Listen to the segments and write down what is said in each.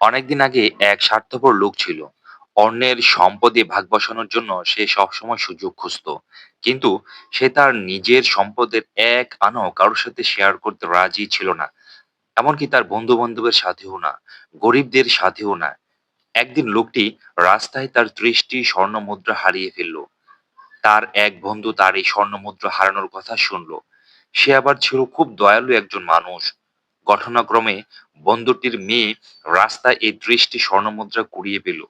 অনেকদিন আগে এক স্বার্থপর লোক ছিল। অন্যের সম্পদে ভাগ বসানোর জন্য সে সবসময় সুযোগ খুঁজতো। কিন্তু সে তার নিজের সম্পদের এক আনাও কারোর সাথে শেয়ার করতে রাজি ছিল না। এমনকি তার বন্ধু বান্ধবের সাথেও না, গরিবদের সাথেও না। একদিন লোকটি রাস্তায় তার ত্রিশটি স্বর্ণ মুদ্রা হারিয়ে ফেলল। তার এক বন্ধু তার এই স্বর্ণ মুদ্রা হারানোর কথা শুনলো। সে আবার ছিল খুব দয়ালু একজন মানুষ। ঘটনাক্রমে বন্ধুটির মেয়ে রাস্তায় এই ত্রিশটি স্বর্ণমুদ্রা কুড়িয়ে পেল।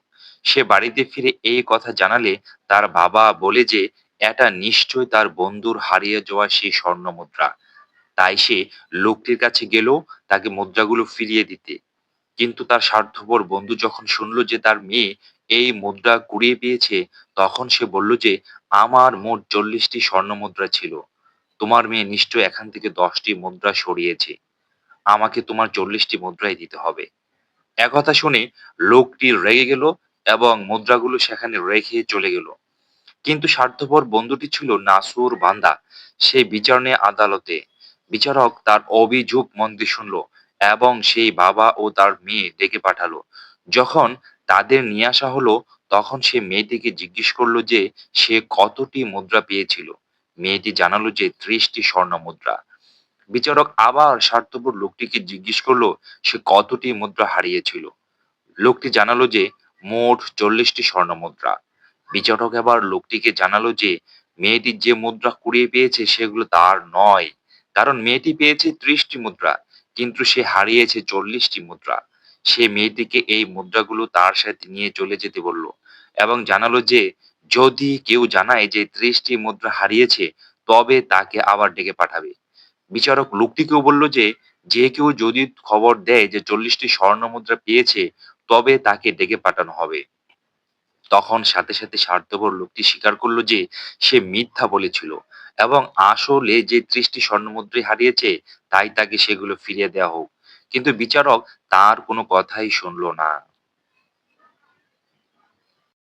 সে বাড়িতে ফিরে এই কথা জানালে তার বাবা বলে যে, এটা নিশ্চয় তার বন্ধুর হারিয়ে যাওয়া সেই স্বর্ণ মুদ্রা তাই সে লোকটির কাছে গেল তাকে মুদ্রাগুলো ফিরিয়ে দিতে। কিন্তু তার স্বার্থপর বন্ধু যখন শুনলো যে তার মেয়ে এই মুদ্রা কুড়িয়ে পেয়েছে, তখন সে বলল যে, আমার মোট চল্লিশটি স্বর্ণ মুদ্রা ছিল। তোমার মেয়ে নিশ্চয় এখান থেকে দশটি মুদ্রা সরিয়েছে। আমাকে তোমার চল্লিশটি মুদ্রাই দিতে হবে। একথা শুনে লোকটি রেগে গেল এবং মুদ্রাগুলো সেখানে রেখে চলে গেল। কিন্তু স্বার্থপর বন্ধুটি ছিল নাসুর বান্দা। সে বিচারণে আদালতে। বিচারক তার অভিযোগ মন দিয়ে শুনলো এবং সেই বাবা ও তার মেয়ে ডেকে পাঠালো। যখন তাদের নিয়ে আসা হলো, তখন সে মেয়েটিকে জিজ্ঞেস করল যে সে কতটি মুদ্রা পেয়েছিল। মেয়েটি জানালো যে ত্রিশটি স্বর্ণ মুদ্রা বিচারক আবার স্বার্থপর লোকটিকে জিজ্ঞেস করল, সে কতটি মুদ্রা হারিয়েছিল? লোকটি জানালো যে, মোট চল্লিশটি স্বর্ণ মুদ্রা। বিচারক এবার লোকটিকে জানালো যে, মেয়েটি যে মুদ্রা কুড়িয়ে পেয়েছে সেগুলো তার নয়। কারণ মেয়েটি পেয়েছে ত্রিশটি মুদ্রা, কিন্তু সে হারিয়েছে চল্লিশটি মুদ্রা। সে মেয়েটিকে এই মুদ্রাগুলো তার সাথে নিয়ে চলে যেতে বলল এবং জানালো যে, যদি কেউ জানায় যে ত্রিশটি মুদ্রা হারিয়েছে, তবে তাকে আবার ডেকে পাঠাবে। বিচারক লোকটিকেও বলল যে যে কেউ যদি খবর দেয় যে চল্লিশটি স্বর্ণ মুদ্রা পেয়েছে, তবে তাকে ডেকে পাঠানো হবে। তখন সাথে সাথে স্বার্থপর লোকটি স্বীকার করল যে, সে মিথ্যা বলেছিল এবং আসলে যে ত্রিশটি স্বর্ণমুদ্রাই হারিয়েছে, তাই তাকে সেগুলো ফিরিয়ে দেওয়া হোক। কিন্তু বিচারক তার কোনো কথাই শুনলো না।